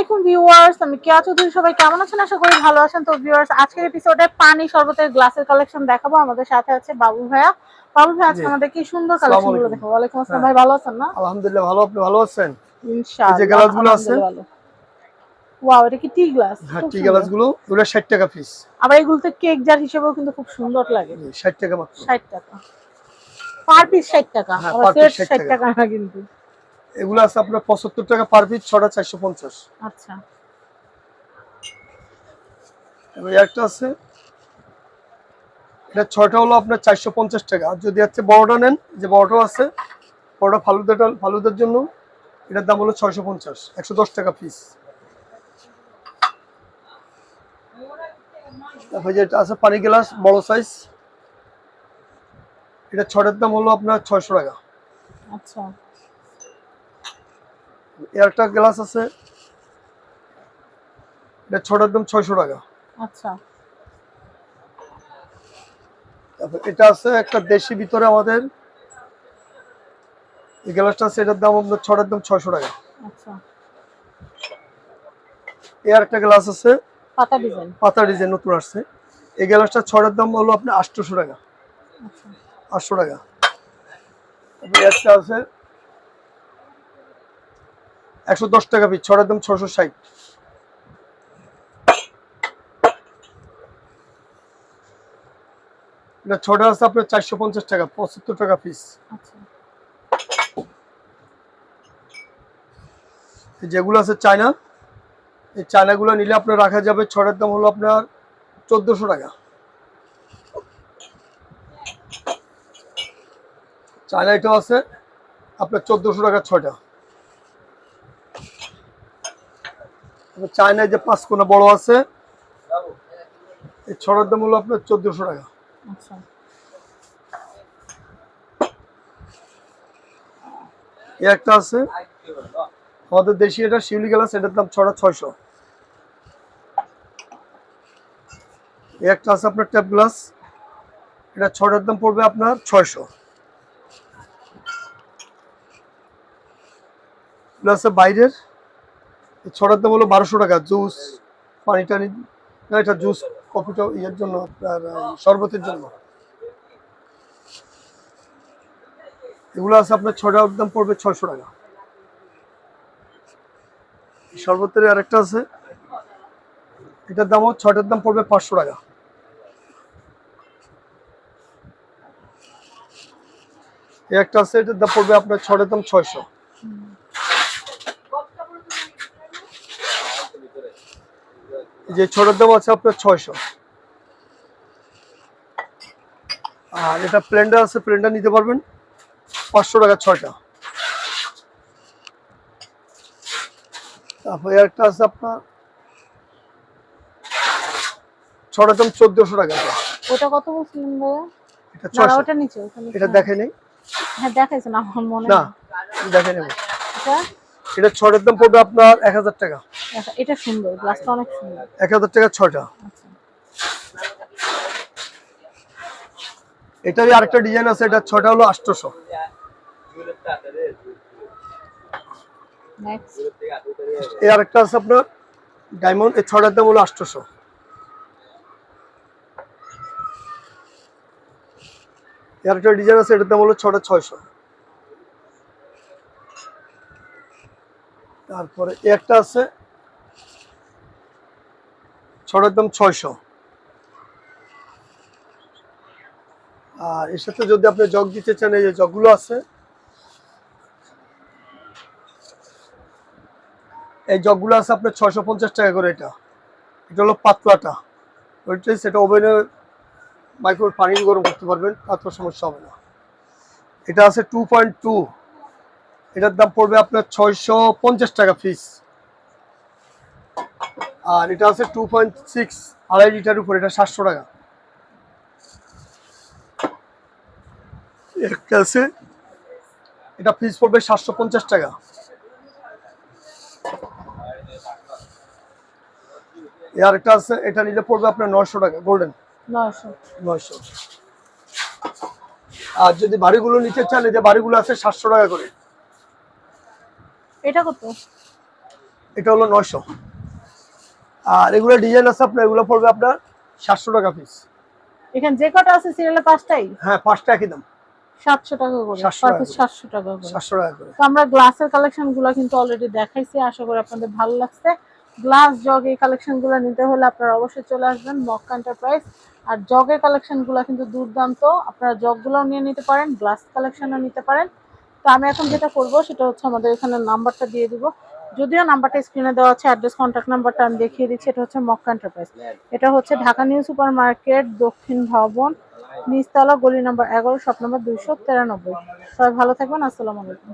আলাইকুম ভিউয়ার্স আমি কেয়া চৌধুরী সবাই কেমন আছেন? আশা করি ভালো আছেন। তো ভিউয়ার্স আজকের এপিসোডে পানি শরবতের গ্লাসের কালেকশন দেখাবো। আমাদের সাথে আছে বাবুল ভাইয়া। বাবুল ভাই আজকে আমাদের কি সুন্দর কালেকশনগুলো দেখাবো। ওয়ালাইকুম আসসালাম। হ্যাঁ। ভাই ভালো আছেন না? আলহামদুলিল্লাহ ভালো। আপনি ভালো আছেন? ইনশাআল্লাহ গ্লাসগুলো আছে? ওয়াও এটা কি টি গ্লাস হ্যাঁ টি গ্লাসগুলো। ওগুলো ষাট টাকা পিস আবার এগুলোতে কেক জার হিসেবেও কিন্তু খুব সুন্দর লাগে। ষাট টাকা মাত্র। 60 টাকা। পার পিস 60 টাকা। হ্যাঁ, আবার সেট 60 60 টাকা না কিন্তু। এগুলো আছে আপনার পঁচাত্তর টাকা পার পিস ছটা চারশো পঞ্চাশ। আচ্ছা। এবার একটা আছে। এটা ছয়টা হলো আপনার চারশো পঞ্চাশ টাকা। আর যদি হচ্ছে বড়টা নেন যে বড়টা আছে বড়টা ফালুদাটা ফালুদার জন্য এটার দাম হলো ছয়শো পঞ্চাশ একশো দশ টাকা পিস তারপরে যেটা আছে পানি গ্লাস বড় সাইজ এটা ছটার দাম হলো আপনার ছয়শো টাকা। আচ্ছা। একটা গ্লাস আছে। এটা ছটার দাম ছয়শো টাকা। আচ্ছা। এটা আছে একটা দেশি ভিতরে আমাদের। এই গ্লাসটা আছে এটার দাম আপনার ছটার দাম ছয়শো টাকা। আচ্ছা। এর একটা গ্লাস আছে। পাতা ডিজাইন। পাতা ডিজাইন নতুন আসছে। এই গ্লাসটা ছটার দাম হলো আপনার আটশোশো টাকা। আচ্ছা। আটশো টাকা। একটা আছে। একশো দশ টাকা পিস ছটার দাম ছশো ষাট। এটা ছটা আছে আপনার চারশো পঞ্চাশ টাকা পঁচাত্তর টাকা পিস আচ্ছা। যেগুলো আছে চায়না এই চায়নাগুলো নিলে আপনার রাখা যাবে ছটার দাম হলো আপনার চোদ্দোশো টাকা। চায়না এটাও আছে আপনার চোদ্দোশো টাকা ছয়টা চায়নায় যে পাঁচ কোনা বড় আছে এই ছটার দাম হলো আপনার চোদ্দোশো টাকা। আচ্ছা। একটা আছে আমাদের দেশি এটা শিউলি গ্লাস এটার দাম ছটা ছয়শো। একটা আছে আপনার ট্যাপ গ্লাস এটা ছটার দাম পড়বে আপনার ছয়শো। আছে বাইরের। ছটার দাম হলো বারোশো টাকা, জুস, পানি টানি এটা জুস, কফিটা ইয়ের জন্য, আপনার শরবতের জন্য। এগুলো আছে আপনার ছটার দাম পড়বে ছয়শো টাকা। শরবতের আরেকটা আছে। এটার দামও ছটার দাম পড়বে পাঁচশো টাকা। একটা আছে, এটার দাম পড়বে আপনার ছটার দাম ছয়শো। যে ছোটোর দাম আছে আপনার ছয়শো। আর এটা প্লেনটা আছে প্লেনটা নিতে পারবেন পাঁচশো টাকা ছয়টা। তারপরে একটা আছে আপনার ছটার দাম চোদ্দশো টাকা ওটা কত বলছিলেন ভাইয়া? এটা ছয়শো। ওটা নিচে এটা দেখে নেই? হ্যাঁ দেখাইছেন আমার মনে না। দেখে নেব। এটা এটা ছটার দাম পড়বে আপনার এক হাজার টাকা। এটা সুন্দর গ্লাসটা অনেক সুন্দর। এক হাজার টাকা ছয়টা আচ্ছা। এটারই আরেকটা ডিজাইন আছে এটা ছটা হলো আটশোশো। নেক্সট এই আরেকটা আছে আপনার ডায়মন্ড এই ছটার দাম হলো আটশোশো। এই আরেকটা ডিজাইন আছে এটার দাম হলো ছটা ছয়শো। তারপরে একটা আছে ছটার দাম ছয়শো। আর এর সাথে যদি আপনি জগ দিতে চান, এই যে জগগুলো আছে। এই জগগুলো আছে আপনার ছয়শো পঞ্চাশ টাকা করে এটা। এটা হলো পাতলাটা। ওইটাই সেটা ওভেনে মাইক্রো পানি গরম করতে পারবেন তার সমস্যা হবে না। এটা আছে টু পয়েন্ট টু এটার দাম পড়বে আপনার ছয়শো পঞ্চাশ টাকা ফিস আর এটা আছে টু পয়েন্ট সিক্স আড়াই লিটার উপর এটা সাতশো টাকা। একটা আছে এটা ফিস পড়বে সাতশো পঞ্চাশ টাকা। এই আরেকটা আছে এটা নিলে পড়বে আপনার নয়শো টাকা গোল্ডেন নয়শো। নয়শো। আর যদি বাড়িগুলো নিতে চান এই যে বাড়িগুলো আছে সাতশো টাকা করে। এটা কত? এটা হলো নয়শো। আর এগুলো ডিজাইন আছে আপনার এগুলো পড়বে আপনার সাতশো টাকা পিস এখানে যে কটা আছে সিরিয়ালে পাঁচটাই? হ্যাঁ পাঁচটা একই দাম। টাকা করে 700 টাকা করে। সাতশো টাকা করে। সাতশো টাকা করে। তো আমরা গ্লাসের কালেকশন কিন্তু অলরেডি দেখাইছি আশা করি আপনাদের ভালো লাগছে। গ্লাস জগ এই কালেকশনগুলো নিতে হলে আপনারা অবশ্যই চলে আসবেন এন্টারপ্রাইজ আর জগের কালেকশনগুলো কিন্তু দুর্দান্ত আপনারা জগ গুলোও নিয়ে নিতে পারেন গ্লাস কালেকশনও নিতে পারেন। তো আমি এখন যেটা করব সেটা হচ্ছে আমাদের এখানে নাম্বারটা দিয়ে দিব। যদিও নাম্বারটা স্ক্রিনে দেওয়া আছে অ্যাড্রেস কন্ট্যাক্ট নাম্বারটা আমি দেখিয়ে দিচ্ছি, এটা হচ্ছে মক্কা এন্টারপ্রাইজ এটা হচ্ছে ঢাকা নিউ সুপার মার্কেট দক্ষিণ ভবন, নিচতলা, গলি নাম্বার এগারো শপ নাম্বার দুইশো তেরানব্বই। সবাই ভালো থাকবেন, আসসালামু আলাইকুম।